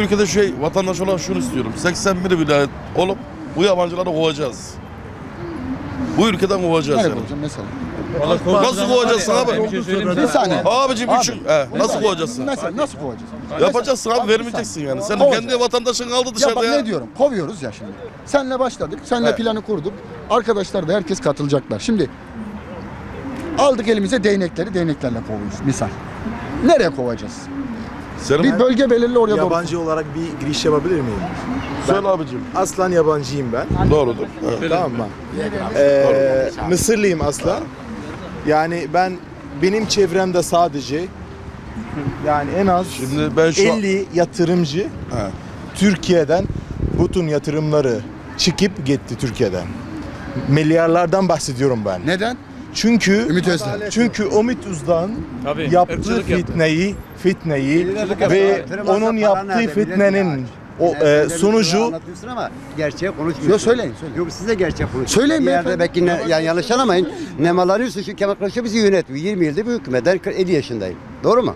bu ülkede şey vatandaş olarak şunu istiyorum. 81 vilayet olup bu yabancıları kovacağız. Bu ülkeden kovacağız Nereye yani. mesela? Nasıl kovacaksın abi? Bir saniye. Abicim üç, he, nasıl kovacaksın? Mesela nasıl kovacağız? Yapacaksın abi Abi, vermeyeceksin yani. Senin Kovacağız. kendi vatandaşın kaldı Ya bak dışarıda ya. ne diyorum? Kovuyoruz ya şimdi. Senle başladık. Senle Evet. planı kurduk. Arkadaşlar da herkes katılacaklar. Şimdi aldık elimize değnekleri değneklerle kovuyoruz. Misal. Nereye kovacağız? Senin Bir bölge belirli oraya doğru. Yabancı olarak bir giriş yapabilir miyim? Söyle abicim. Aslan yabancıyım ben. Doğrudur. Evet. Tamam mı? Ee, Mısırlıyım aslan. Yani ben benim çevremde sadece yani en az Şimdi ben şu an- 50 yatırımcı He. Türkiye'den bütün yatırımları çıkıp gitti Türkiye'den. Milyarlardan bahsediyorum ben. Neden? Çünkü Ümit Özdağ. Çünkü Ümit Özdağ'ın Tabii, yaptığı ırkçılık yaptı. fitneyi, fitneyi Irkçılık ve yaptı. onun yaptığı fitnenin o e, sonucu anlatıyorsun ama gerçeği konuşmuyorsun. Yok söyleyin söyleyin. Yok siz de gerçek konuşuyorsunuz. Söyleyin Bir yerde beyefendi. belki ne, yani yanlış anlamayın. Nemalanıyorsun şu Kemal Kılıçdaroğlu bizi yönetiyor. 20 yıldır bir hükümet. Ben 50 yaşındayım. Doğru mu?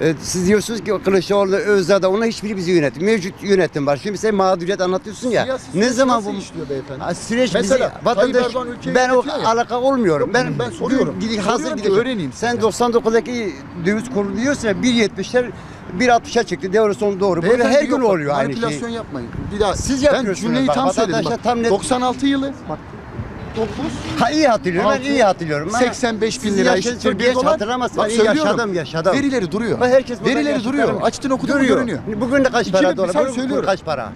Ee, siz diyorsunuz ki Kılıçdaroğlu, Özdağ'da ona hiçbiri bizi yönetiyor. Mevcut yönetim var. Şimdi sen mağduriyet anlatıyorsun ya. Siyasi ne zaman bu işliyor beyefendi? Ha, süreç Mesela bizi vatandaş ben o ya. alaka olmuyorum. Ben ben soruyorum. Gidip, hazır gidip öğreneyim Sen sizden. 99'daki döviz kuru diyorsun ya 1.70'ler 1.60'a çıktı. Devre sonu doğru. Böyle her gün yok, oluyor aynı manipülasyon şey. yapmayın. Bir daha Siz ben yapıyorsunuz cümleyi bak, tam söyledim tam net- 96 yılı bak 9 Ha iyi hatırlıyorum. Ben Altı, iyi hatırlıyorum. Ha. 85 bin Siz lira çok 1 genç dolar. hatırlamazsın. Bak İyi söylüyorum. yaşadım yaşadım. Verileri duruyor. Bak herkes burada Verileri duruyor. Açtın okudun mu Duruyor. görünüyor. Bugün de kaç para bin- dolar? sen Bugün söylüyorum. kaç para?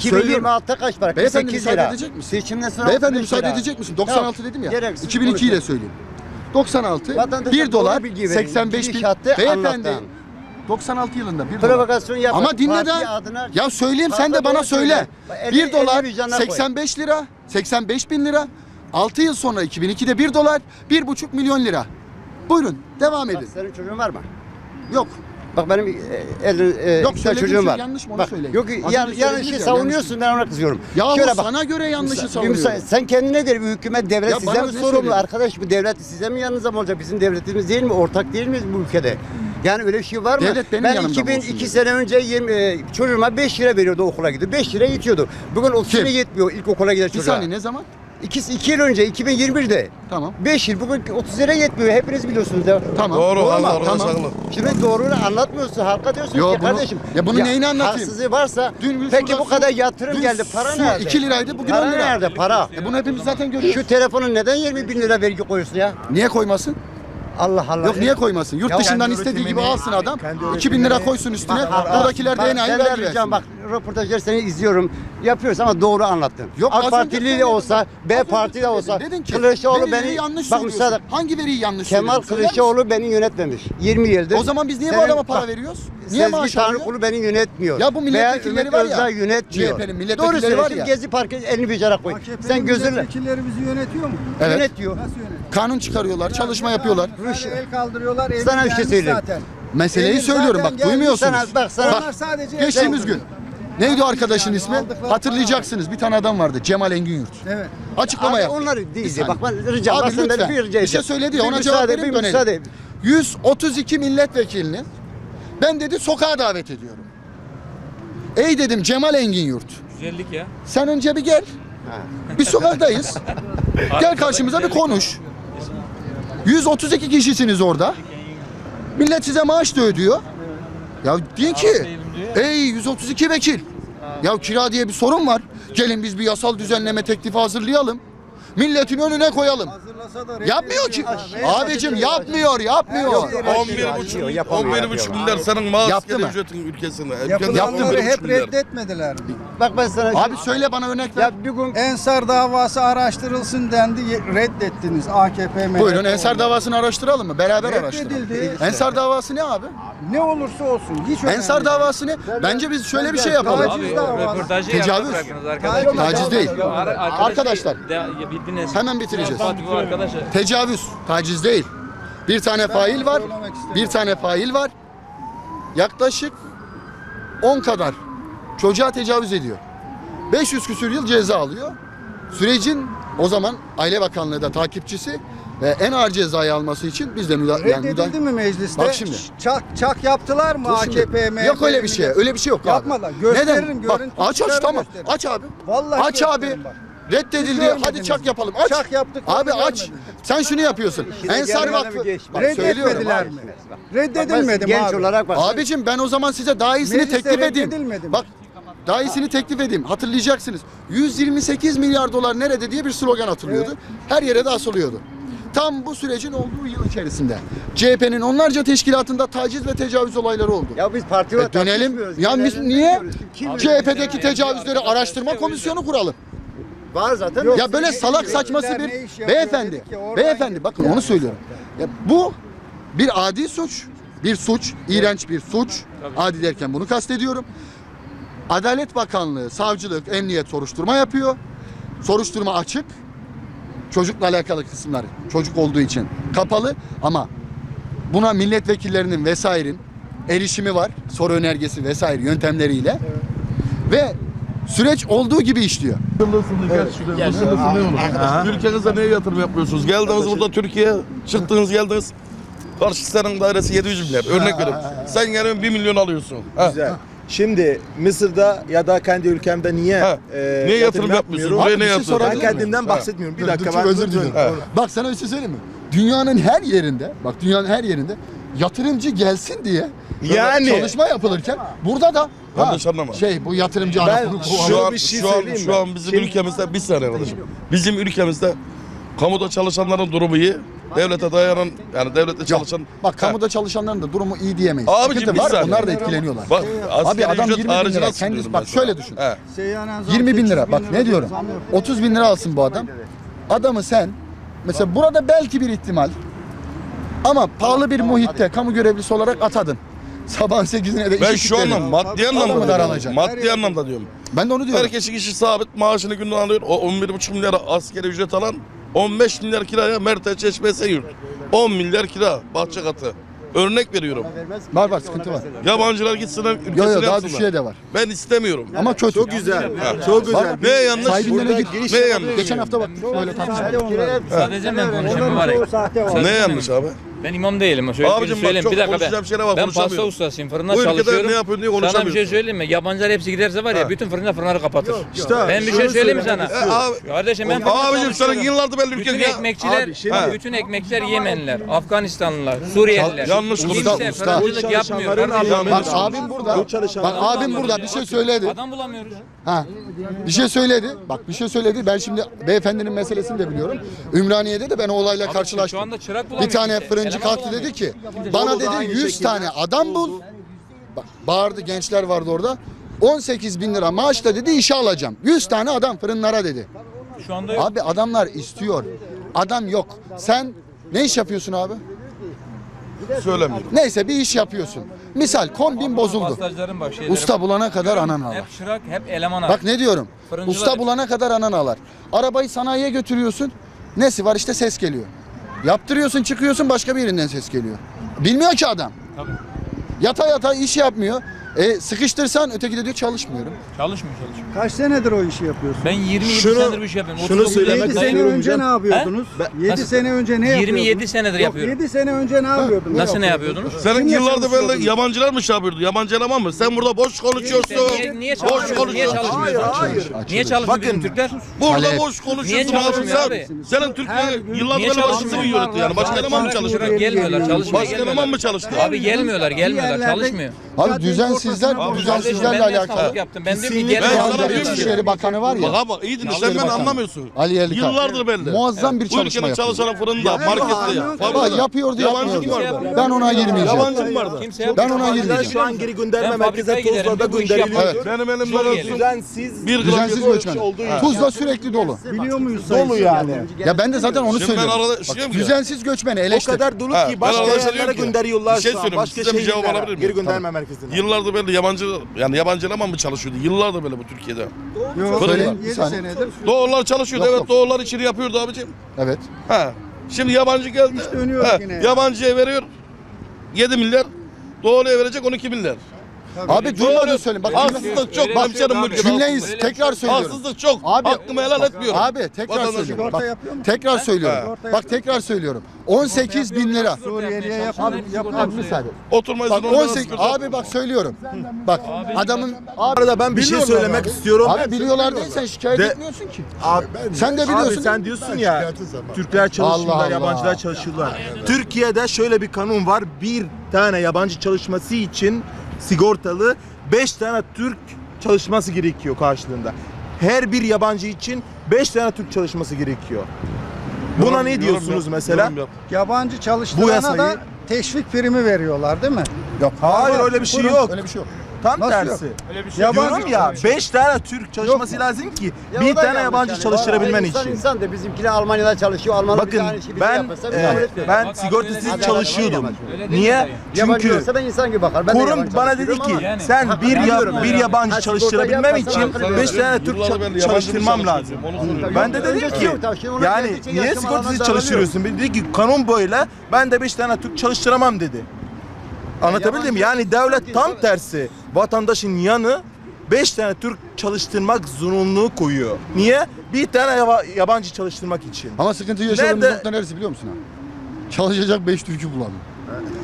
Söylüyorum. 2026'da kaç para? Beyefendi 48 müsaade lira. edecek misin? Seçimden sonra Beyefendi 35 müsaade lira. edecek misin? 96 Tamam. dedim ya. Gereksiz 2002 ile söyleyeyim. 96 Vatandaşa 1 dolar doğru bilgi verin. 85 bin. Gidişatı Beyefendi anlatan. 96 yılında 1 dolar. Provokasyon yapar. Ama dinle Parti de. adına- Ya söyleyeyim sen de bana söyle. söyle. Elli- 1 dolar elli vicdanına koy. 85 lira, 85 bin lira. 6 yıl sonra 2002'de 1 dolar, 1,5 milyon lira. Buyurun devam Bak, edin. senin çocuğun var mı? Yok. Bak benim e, el, e, Yok, iki tane çocuğum şey var. yanlış mı onu Bak, söyleyin. Yok yan, önce yanlışı söylediniz ya, savunuyorsun ben ona kızıyorum. Yahu Şöyle bak. sana göre yanlışı savunuyorum. Sen kendine göre bir hükümet devlet Ya size mi sorumlu arkadaş bu devlet size mi yanınızda mı olacak bizim devletimiz değil mi ortak değil miyiz bu ülkede yani öyle bir şey var mı? Devlet benim ben yanımda mı olsun 2002 dedi. sene önce yem, e, çocuğuma 5 lira veriyordu okula gidiyor 5 lira yetiyordu bugün 30 Kim? lira yetmiyor ilk okula giden Bir çocuğa. saniye ne zaman? 2, 2 yıl önce 2021'de Tamam. 5 yıl bugün 30 lira yetmiyor hepiniz biliyorsunuz ya. Tamam. Doğru, Doğru? Allah Tamam. olsun. Şimdi doğrunu anlatmıyorsun halka diyorsun Yo, ki bunu- kardeşim. ya bunu neyini anlatayım? Haksızlığı varsa Dün peki bu kadar su- yatırım dün geldi para su nerede? 2 liraydı bugün para 10 lira. nerede para? E bunu hepimiz zaten görüyoruz. Şu telefonu neden 20 bin lira vergi koyuyorsun ya? Niye koymasın? Allah Allah. Yok niye koymasın? Yurt Ya dışından istediği gibi alsın adam. kendi 2000 lira koysun üstüne. Bak, Buradakiler de enayi senden vergi bak röportajları seni izliyorum. Yapıyorsun ama doğru anlattın. Yok, AK Partili de söyledim. olsa, Az B önce Parti de olsa, Dedin ki Kılıçdaroğlu beni yanlış bak söylüyorsun. müsaade Hangi veriyi yanlış Kemal söyledin? Söyler misin? Kılıçdaroğlu beni yönetmemiş. 20 yıldır. O zaman biz niye bu Senin- adama para bak, veriyoruz? Niye Sezgi maaş alıyor? Tanrıkulu beni yönetmiyor. Ya bu milletvekilleri Veya Ümit var ya, Özdağ yönetmiyor. CHP'nin milletvekilleri Doğru söylüyorsun. var ya. Gezi Parkı elini bir koy. Sen gözünle milletvekilleri bizi yönetiyor mu? Evet. yönetiyor. Nasıl yönetiyor? Kanun çıkarıyorlar, çalışma yapıyorlar. Böyle el kaldırıyorlar. elini Sana bir şey gelmiş söyleyeyim. Zaten. Meseleyi Elin söylüyorum zaten bak gelmiş. duymuyorsunuz. Sana, bak sana. Onlar sadece el Geçtiğimiz gün. kaldırıyor. Neydi o arkadaşın ismi? Hatırlayacaksınız. Bir tane adam vardı. Cemal Engin Yurt. Evet. Açıklama Abi yaptı. onları değil. Bak ben rica Abi lütfen. bir rica Bir şey edeceğim. söyledi ya, Bir ona müsaade, cevap verip bir dönelim. müsaade. 132 milletvekilini ben dedi sokağa davet ediyorum. Ey dedim Cemal Engin Yurt. Güzellik ya. Sen önce bir gel. Bir sokaktayız. gel karşımıza bir konuş. 132 kişisiniz orada. Millet size maaş da ödüyor. Ya deyin ki ey 132 vekil. Ya kira diye bir sorun var. Gelin biz bir yasal düzenleme teklifi hazırlayalım. Milletin önüne koyalım. Yapmıyor ki. Abicim yapmıyor, yapmıyor. Yok, yok. 11,5 Yapamıyor, 11,5 yapamıyor. milyar senin maaş mı? ücretin mı? Yapılanları 11,5 hep milyar. reddetmediler. Bak ben sana Abi söyle bana örnek ver. ya bir gün Ensar davası araştırılsın dendi. Reddettiniz AKP MHP. Buyurun Ensar davasını araştıralım mı? Beraber araştıralım. Ensar davası ne abi? Ne olursa olsun. Hiç Ensar davası ne? Bence biz şöyle bir şey yapalım. Abi Tecavüz. Taciz değil. Ar- Arkadaşlar. Bildiniz. Hemen bitireceğiz. Fatih bu arkadaşı. Tecavüz, taciz değil. Bir tane fail var. Bir tane fail var. Yaklaşık 10 kadar çocuğa tecavüz ediyor. 500 küsür yıl ceza alıyor. Sürecin o zaman Aile Bakanlığı da takipçisi ve en ağır cezayı alması için biz de müdahale yani Reddedildi müdahale- mi mecliste? Bak şimdi. Çak çak yaptılar mı Dur şimdi. AKP, MHP? Yok öyle bir şey. Öyle bir şey yok abi. Yapmadılar. Gösteririm? Bak, görüntü aç aç tamam. gösteririm. Aç abi. Vallahi aç abi. gösteririm bak. Reddedildi. Hadi çak yapalım. Aç. Çak yaptık, Abi aç. görmedim. Sen şunu yapıyorsun. Ensar Vakfı. Bak söylüyorum. Reddetmediler abi. mi? Bak, Reddedilmedi mi genç abi? olarak bak. Abicim ben o zaman size daha iyisini Mecliste teklif edeyim. reddedilmedi mi? Bak daha iyisini teklif edeyim. Hatırlayacaksınız. 128 milyar dolar nerede diye bir slogan atılıyordu. Her yere de asılıyordu. Tam bu sürecin olduğu yıl içerisinde CHP'nin onlarca teşkilatında taciz ve tecavüz olayları oldu. Ya biz parti. E dönelim. tartışmıyoruz. Ya biz Genelde niye kim- CHP'deki tecavüzleri araştırma komisyonu kuralım? Var zaten. Yok. Ya böyle salak saçması bir beyefendi. Beyefendi bakın onu söylüyorum. Ya bu bir adi suç. Bir suç, iğrenç bir suç. Adi derken bunu kastediyorum. Adalet Bakanlığı, savcılık, emniyet soruşturma yapıyor. Soruşturma açık. Çocukla alakalı kısımlar çocuk olduğu için kapalı ama buna milletvekillerinin vesairenin erişimi var. Soru önergesi vesaire yöntemleriyle. Ve süreç olduğu gibi işliyor. Şuraya. Ne olur? Ülkenize neye yatırım yapıyorsunuz? Geldiniz burada Türkiye, çıktınız geldiniz. Karşı sitenin dairesi 700 milyar. Örnek veriyorum. Sen geliyorsun 1 milyon alıyorsun. Ha. Güzel. Şimdi Mısır'da ya da kendi ülkemde niye Ha. e, Niye yatırım yapmıyorsun? yapmıyorum? Buraya ne şey yatırım? Ben kendimden bahsetmiyorum. Bir dakika ben özür dilerim. Bak sana bir şey söyleyeyim mi? Dünyanın her yerinde, bak dünyanın her yerinde yatırımcı gelsin diye Yani. çalışma yapılırken burada da Yanlış anlama. şey bu yatırımcı Ben anasını şu- an, bir şey şu an, söyleyeyim şu mi? an bizim Şimdi- ülkemizde bir saniye kardeşim. Bizim ülkemizde kamuda çalışanların durumu iyi. Devlete dayanan yani devlette Yok. çalışan Bak kamuda çalışanların da durumu iyi diyemeyiz. Abicim, Sıkıntı bir var, saniye. onlar da etkileniyorlar. Bak Abi adam ücret 20 bin harici lira. nasıl Kendisi bak şöyle düşün. He. Seyyanen zam 20 bin lira. 8 Bak ne diyorum? zam yok. 30 bin lira alsın bu adam. Adamı sen mesela burada belki bir ihtimal ama pahalı bir muhitte kamu görevlisi olarak atadın. Sabahın 8'ine de Ben işi şu kilitledin. anlamda maddi anlamda daralacak. diyorum. Maddi anlamda diyorum. Ben de onu diyorum. Herkes kişi sabit maaşını günden alıyor. O 11,5 milyar askeri ücret alan 15 milyar kiraya Mertel Çeşmesi yurt. 10 milyar kira bahçe katı. Örnek veriyorum. Var var sıkıntı var. Yabancılar gitsinler ülkesine Yo yo daha yapsınlar. düşüğe de var. Ben istemiyorum. Ama kötü. Çok güzel. Çok güzel. Ne yanlış? Sahibinden Burada git. giriş Ne yanlış? Geçen hafta baktık böyle tartışma. Sadece ben konuşayım mübarek. Ne yanlış abi? Ben imam değilim. Şöyle Abicim bir şey bak, söyleyeyim. çok Bir dakika konuşacağım ben. şeyler var, Ben pasta konuşamıyorum. ustasıyım. Fırında Bu ülkede çalışıyorum. ne yapıyorsun diye Sana bir şey konuşamıyorsun. söyleyeyim mi? Yabancılar hepsi giderse var ya Ha. bütün fırında fırınları kapatır. İşte ben bir şunu şey söyleyeyim mi sana? E, abi, Kardeşim ben fırında abicim senin yıllardır belli Bütün ya. ekmekçiler, Abi, bak, bütün ekmekçiler Yemenliler, Afganistanlılar, Suriyeliler. Yanlış Kimse konuşuyorsun. Usta. fırıncılık yapmıyor. Kardeşim. Bak abim burada. Bak abim burada bir şey söyledi. Adam bulamıyoruz. Ha. Bir şey söyledi. Bak bir şey söyledi. Ben şimdi beyefendinin meselesini de biliyorum. Ümraniye'de de ben o olayla Şu karşılaştım. anda çırak Bir bulamıyoruz. tane işte. fırıncı Eleman kalktı dedi ki bana dedi aynı 100 şekilde. tane adam bul. Bak, bağırdı gençler vardı orada. 18 bin lira maaşla dedi işe alacağım. 100 tane adam fırınlara dedi. Şu anda yok. Abi adamlar istiyor. Adam yok. Sen ne iş yapıyorsun abi? Söylemiyorum. Neyse bir iş yapıyorsun. Misal kombin bozuldu. Pastajların bak şeyleri. Usta bulana kadar anan ağlar. Hep çırak, hep eleman Bak ne diyorum. Fırıncılar Usta hep- bulana kadar anan ağlar. Arabayı sanayiye götürüyorsun. Nesi var işte ses geliyor. Yaptırıyorsun çıkıyorsun başka bir yerinden ses geliyor. Bilmiyor ki adam. Tabii. Yata yata iş yapmıyor. E, sıkıştırsan öteki de diyor çalışmıyorum. Çalışmıyor çalışmıyor. Kaç senedir o işi yapıyorsun? Ben 27 Şunu- senedir bu işi yapıyorum. şunu 39 söylemek 7 yaşındayım. sene önce hocam. ne yapıyordunuz? 7 Nasıl? sene önce ne 27 yapıyordunuz? senedir Yok, yapıyorum. 7 sene önce ne yapıyordunuz? Nasıl ne yapıyordunuz? Senin Kimle yıllardır böyle çalışıyordunuz? yabancılar mı şey yapıyordu? Yabancı eleman mı? Sen burada boş konuşuyorsun. Niye, niye boş çalışmıyorsun? Niye konuşuyorsun. çalışmıyorsun? Hayır. Niye çalışmıyor bizim Türkler? Burada Talep. boş konuşuyorsun Niye abi çalışmıyor sen. abi? Senin Türkiye yıllardır Niye böyle başkası çalışmıyor? mı yönetti yani? Başka eleman mı Çırak çalıştı? gelmiyorlar, çalışmaya Başka eleman mı çalıştı? Abi gelmiyorlar, gelmiyorlar, çalışmıyor. Abi Caddenin düzensizler, Kardeşim düzensizlerle ben de alakalı. yaptım. Ben anda diyorum ki- İçişleri Bakanı var Bak ya. abi bak iyi dinle sen beni Bakanı. anlamıyorsun. Ali Yerlikaya. Yıllardır belli. Muazzam bir Bu çalışma ülkenin yapıyor. çalışanı fırında, markette ya. Baba fabrikada. yapmıyordu. kim vardı? Ben ona girmeyeceğim. Yabancı mı vardı? Kimse yok. Ben ona girmeyeceğim. şu an geri gönderme merkeze Tuzla'da bir bu gönderiliyor. Benim geliyor. Düzensiz Bir Düzensiz göç göçmen. Tuzla sürekli dolu. Biliyor muyuz Dolu yani. Ya ben de zaten onu söylüyorum. Bak, şey düzensiz göçmeni O eleştir. kadar dolu ki ben başka arkadaşlar yerlere gönderiyorlar bir şey şu an. Başka bir şehirlere geri gönderme merkezine. Yıllardır böyle yabancı yani yabancı eleman mı çalışıyordu? Yıllardır böyle bu Türkiye'de. Yok, bir 7 saniye. senedir. Doğrular çalışıyordu Yok, evet yok. doğrular içeri yapıyordu abicim. Evet. Ha. Şimdi yabancı geldi. dönüyoruz Ha, yine. Yabancıya veriyor 7 milyar. Doğruya verecek 12 milyar. Abi duymadın söyleyeyim. Bak Haksızlık çok. Hemşerim şey bu yok ülkede Cümleyi haksızlık. tekrar söylüyorum. Haksızlık çok. Abi- Hakkımı helal etmiyorum. Abi tekrar söylüyorum. Bak, tekrar söylüyorum. Bak tekrar söylüyorum. 18 bin lira. Suriyeliye Abi, yapalım. abi müsaade. Oturma Bak izni olmadan 18 sigorta abi bak söylüyorum. Bak adamın arada ben bir şey söylemek istiyorum. Abi biliyorlar değil sen şikayet etmiyorsun ki. Abi, Sen de biliyorsun. Abi sen diyorsun ya Türkler çalışıyorlar, yabancılar çalışıyorlar. Türkiye'de şöyle bir kanun var. Bir tane yabancı çalışması için sigortalı 5 tane Türk çalışması gerekiyor karşılığında. Her bir yabancı için 5 tane Türk çalışması gerekiyor. Buna Yorum- ne diyorsunuz yap, mesela? yorum yap. Yabancı Bu çalıştırana yasayı- da teşvik primi veriyorlar değil mi? Yok. Hayır öyle bir şey yok. Öyle bir şey yok. Tam Nasıl tersi. Yabancı Diyorum ya 5 tane Türk çalışması lazım ki Ya bir da tane yanlış yabancı yani. çalıştırabilmen İnsan için. insan da bizimkiler Almanya'da çalışıyor. Almanlar Bakın bir ben e, etmiyoruz. ben Bak, sigortasız çalışıyordum. var. Öyle değil mi Niye? dayı? Çünkü olsa da insan gibi bakar. Ben de kurum yabancı bana dedi çalışıyorum ki ama- sen Hakkını bir ya, yani. bir yabancı Ha, sigorta çalıştırabilmem için hakkını 5 veriyorum. tane Türk ça- çalıştırmam bir lazım. çalışıyorum. Ben de dedim ki yok tabii, şimdi ona yani geldikçe niye yaşam sigortasız çalıştırıyorsun? Dedi ki kanun böyle ben de 5 tane Türk çalıştıramam dedi. Anlatabildim mi? Yani devlet tam tersi. Vatandaşın yanı 5 tane Türk çalıştırmak zorunluluğu koyuyor. Niye? Bir tane yaba- yabancı çalıştırmak için. Ama sıkıntı yaşadığımız Nerede- nokta neresi biliyor musun abi? Çalışacak 5 Türk'ü bulamıyor.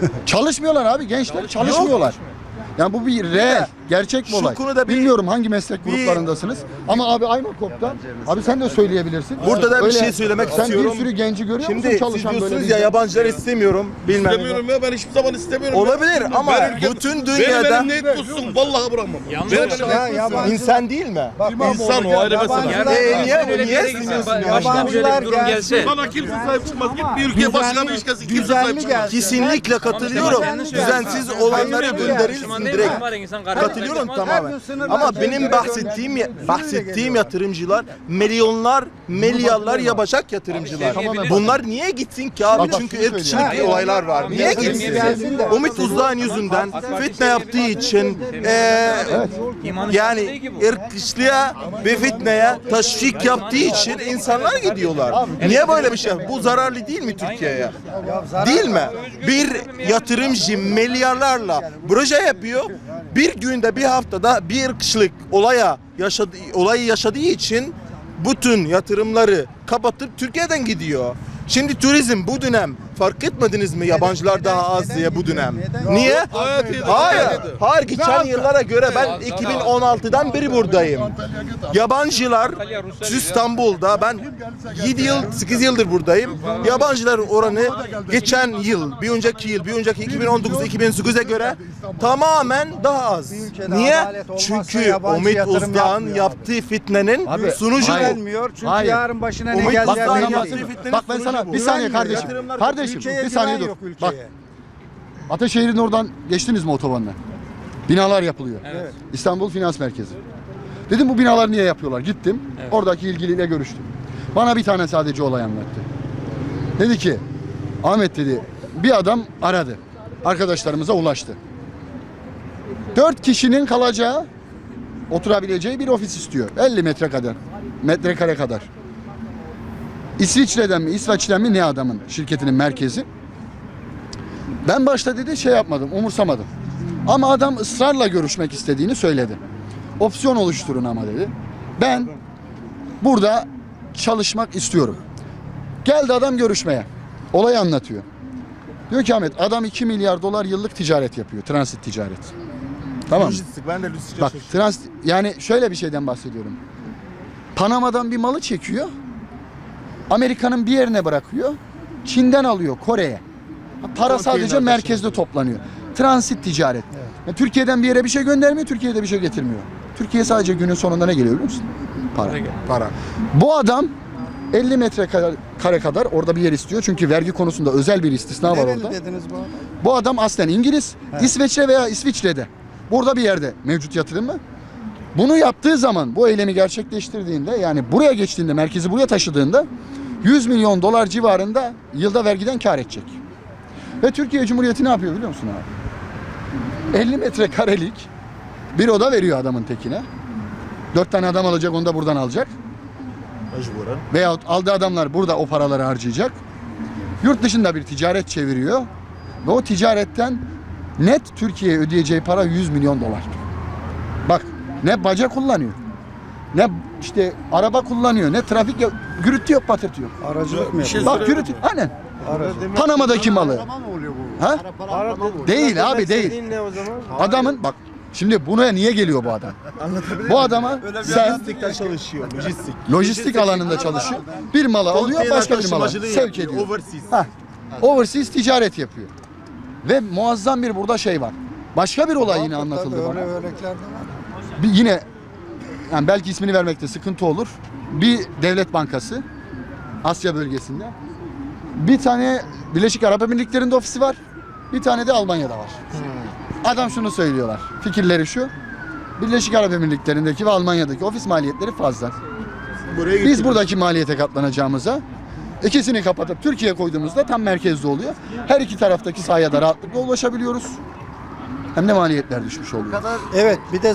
Çalışmıyorlar abi gençler çalışmıyorlar. Yani bu bir reel, gerçek bir Şu olay. konuda bir- Bilmiyorum hangi meslek bir- gruplarındasınız. Ama abi Aymakop'ta, abi sen de söyleyebilirsin. Burada da bir şey söylemek sen istiyorum. bir sürü genci görüyor Şimdi musun siz çalışan böyle diyorsunuz bir- ya yabancıları istemiyorum. Bilmem. İstemiyorum ya ben hiçbir zaman istemiyorum. Olabilir ya. ama Ben ülkem- bütün Benim dünyada elim ne tutsun vallahi bırakmam. Yanlış Benim Ya yabancı insan değil mi? İnsan o ayrı mesele. Yabancılar- E, niye- Öyle bir niye istemiyorsun gitsin, ya? başına böyle bir durum Yabancılar gelse. Sana kimse sahip çıkmaz. Git bir ülkeye başkanı iş gelsin. Kimse düzenli sahip çıkmaz. gelsin. Kesinlikle katılıyorum. Düzensiz Hayır, gönderilsin? Direkt. Katılıyorum tamamen. Ama benim bahsettiğim bahsettiğim yatırımcılar milyonlar, milyarlar yapacak yatırımcılar. Tamamen- Bunlar niye gitsin ki abi? Çünkü ırkçılık olaylar var. Niye gitsin? Ümit Uzdağ'ın yüzünden fitne yaptığı için yani ırkçılığa ve fitneye teşvik yaptığı için insanlar gidiyorlar. Niye böyle bir şey? Bu zararlı değil mi Türkiye'ye? Değil mi? Bir yatırımcı milyarlarla proje yapıyor. Bir günde bir haftada bir ırkçılık olaya yaşadı, olayı yaşadığı için bütün yatırımları kapatıp Türkiye'den gidiyor. Şimdi turizm bu dönem fark etmediniz mi yabancılar daha az diye bu dönem? Niye? Hayır. Hayır geçen yıllara göre ben 2016'dan beri buradayım. Yabancılar İstanbul'da ben 7 yıl 8 yıldır buradayım. Yabancıların oranı geçen yıl, bir önceki yıl, bir önceki 2019 2008'e göre tamamen daha az. Niye? Çünkü yatırım Uzdağ'ın yaptığı fitnenin Abi, sunucu hayır. bu. Gelmiyor çünkü Hayır. yarın başına ne Umut geleceği Bak, ben, sana bu. bir saniye Güvenmiyor, kardeşim. Kardeşim Ülkeye bir saniye dur. yok Bak ülkeye. Ataşehir'in oradan geçtiniz mi otobanla? Binalar yapılıyor. Evet. İstanbul Finans Merkezi. Dedim bu binalar niye yapıyorlar? Gittim. Oradaki ilgiliyle görüştüm. Bana bir tane sadece olay anlattı. Dedi ki Ahmet dedi bir adam aradı. Arkadaşlarımıza ulaştı. Dört kişinin kalacağı oturabileceği bir ofis istiyor. 50 metre kadar. Metrekare kadar. İsviçre'den mi, İsveç'ten mi ne adamın şirketinin merkezi. Ben başta dedi şey yapmadım, umursamadım. Ama adam ısrarla görüşmek istediğini söyledi. Opsiyon oluşturun ama dedi. Ben burada çalışmak istiyorum. Geldi adam görüşmeye. Olayı anlatıyor. Diyor ki Ahmet adam 2 milyar dolar yıllık ticaret yapıyor. Transit ticaret. Tamam mı? Lojistik, ben de lojistik Bak transit yani şöyle bir şeyden bahsediyorum. Panama'dan bir malı çekiyor. Amerika'nın bir yerine bırakıyor. Çin'den alıyor Kore'ye. Para sadece Konteynerle merkezde toplanıyor. Transit ticaret. Yani Türkiye'den bir yere bir şey göndermiyor, Türkiye'de bir şey getirmiyor. Türkiye sadece günün sonunda ne geliyor biliyor musun? Para. Para. Bu adam 50 metrekare kare kadar orada bir yer istiyor. Çünkü vergi konusunda özel bir istisna var Nereli orada. dediniz bu arada? Bu adam aslen İngiliz, İsveç'te veya İsviçre'de. Burada bir yerde mevcut yatırımı. Bunu yaptığı zaman, bu eylemi gerçekleştirdiğinde yani buraya geçtiğinde, merkezi buraya taşıdığında 100 milyon dolar civarında yılda vergiden kar edecek. Ve Türkiye Cumhuriyeti ne yapıyor biliyor musun abi? 50 metrekarelik bir oda veriyor adamın tekine. Dört tane adam alacak, onu da buradan alacak. Mecburen. Veyahut aldığı adamlar burada o paraları harcayacak. Yurt dışında bir ticaret çeviriyor. Ve o ticaretten Net Türkiye'ye ödeyeceği para 100 milyon dolar. Bak ne baca kullanıyor. Ne işte araba kullanıyor. Ne trafik yok. Gürültü yok patırtı yok. Aracılık mı şey yapıyor? Bak gürültü. Aynen. Panama'daki malı. Ha? Değil abi değil. Adamın bak şimdi buraya niye geliyor bu adam? Bu adama sen Lojistikte çalışıyor. Lojistik. lojistik alanında çalışıyor. Bir malı alıyor başka bir mala sevk ediyor. Overseas. Ha. Overseas ticaret yapıyor. Ve muazzam bir burada şey var. Başka bir olay yine anlatıldı Öyle bana. örnekler de var. Bir yine yani belki ismini vermekte sıkıntı olur. Bir devlet bankası Asya bölgesinde. Bir tane Birleşik Arap Emirlikleri'nde ofisi var. Bir tane de Almanya'da var. Adam şunu söylüyorlar. Fikirleri şu. Birleşik Arap Emirlikleri'ndeki ve Almanya'daki ofis maliyetleri fazla. Buraya Biz buradaki maliyete katlanacağımıza ikisini kapatıp Türkiye koyduğumuzda tam merkezde oluyor. Her iki taraftaki sahaya da rahatlıkla ulaşabiliyoruz. Hem de maliyetler düşmüş oluyor. Evet bir de